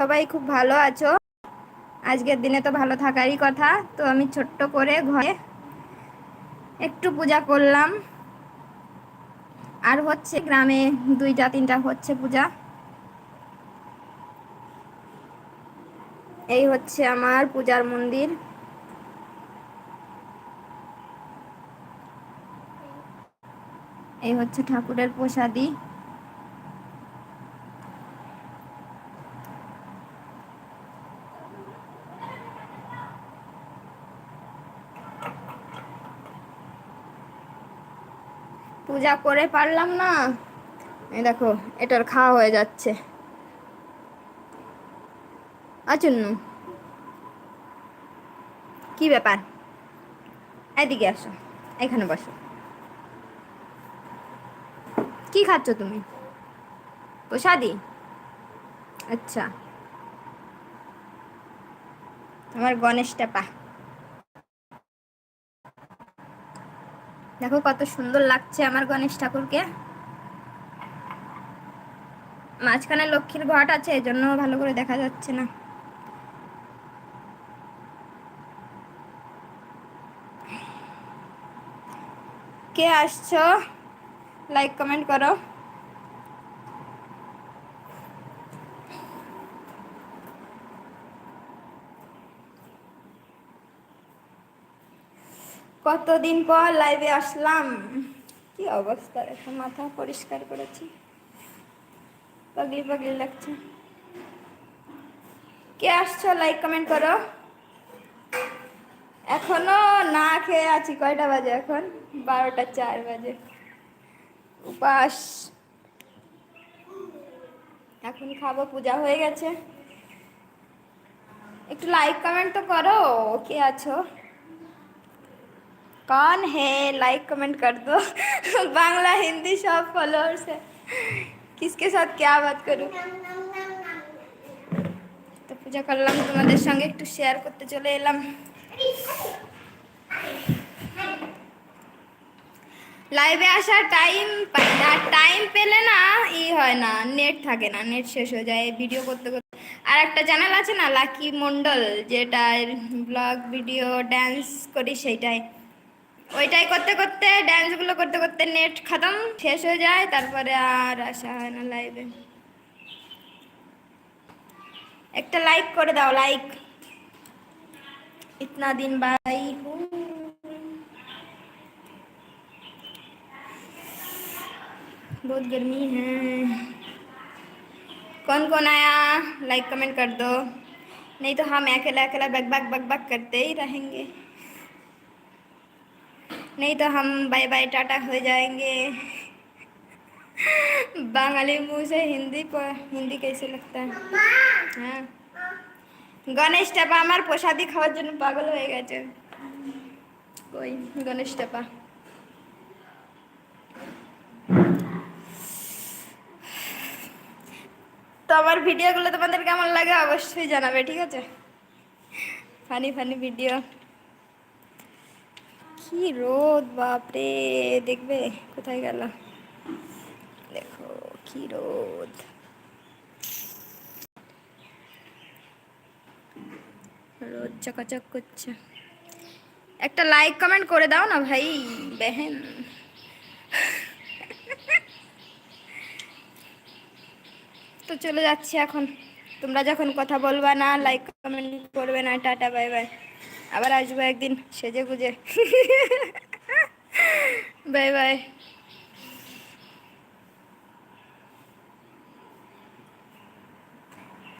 সবাই খুব ভালো আছো? আজকের দিনে তো ভালো থাকারই কথা, তো আমি ছোট্ট করে ঘরে একটু পূজা করলাম। আর হচ্ছে গ্রামে দুইটা, তিনটা হচ্ছে পূজা। এই হচ্ছে আমার পূজার মন্দির। এই হচ্ছে ঠাকুরের প্রসাদী পূজা করে পারলাম না। এই দেখো, এটার খাওয়া হয়ে যাচ্ছে। আচুন্ন কি ব্যাপার? এদিকে আসো, এখানে বসো। কি খাচ্ছ তুমি? প্রসাদি? আচ্ছা। তোমার গণেশ টেপা। দেখো কত সুন্দর লাগছে আমার গণেশ ঠাকুরকে। মাঝখানে লক্ষ্মীর ঘট আছে এই জন্য ভালো করে দেখা যাচ্ছে না। কে আসছো? লাইক কমেন্ট করো। কতদিন পর লাইভে আসলাম? কি অবস্থা এখন মাথা পরিষ্কার করেছি। পাগলি পাগলি লাগছে। কে আসছো? লাইক কমেন্ট করো। এখনও না খেয়ে আছি, কয়টা বাজে এখন? বারোটা চার বাজে। উপাস। এখন খাব, পূজা হয়ে গেছে। একটু লাইক কমেন্ট তো করো, কে আছো? कौन है लाइक कमेंट कर दो बांग्ला हिंदी सब फॉलोअर्स है किसके साथ क्या बात करूं তো পূজা করলাম তোমাদের সঙ্গে একটু শেয়ার করতে চলে এলাম লাইভে আসার টাইম পাই না টাইম পেলে না ই হয় না নেট থাকে না নেট শেষ হয়ে যায় ভিডিও করতে করতে আর একটা চ্যানেল আছে না লাকি মন্ডল যেটা ব্লগ ভিডিও ড্যান্স করি সেইটাই ওইটাই করতে করতে ড্যান্সগুলো করতে করতে নেট খতম শেষ হয়ে যায় তারপরে আর আসা হয় না লাইভে একটা লাইক করে দাও লাইক इतना दिन बाई हूँ बहुत गर्मी है कौन कौन आया लाइक कमेंट कर दो नहीं तो हम अकेला अकेला बक बक बक बक करते ही रहेंगे नहीं तो हम बाय बाय टाटा हो जाएंगे बांगाली मुंह से हिंदी पर हिंदी कैसे लगता है हाँ গণেশ টেপা আমার প্রসাদি খাওয়ার জন্য পাগল হয়ে গেছে কই গণেশ টেপা তো আমার ভিডিওগুলো তোমাদের কেমন লাগে অবশ্যই জানাবে ঠিক আছে ফানি ফানি ভিডিও কি রোদ, বাপরে, দেখবে কোথায় গেল? দেখো কি রোদ। রোদ চকাচক করছে। একটা লাইক কমেন্ট করে দাও না ভাই, বেহেন। তো চলে যাচ্ছি এখন। তোমরা যখন কথা বলবা না লাইক কমেন্ট করবে না। টাটা বাই বাই আবার আসব একদিন সেজে গুজে বাই বাই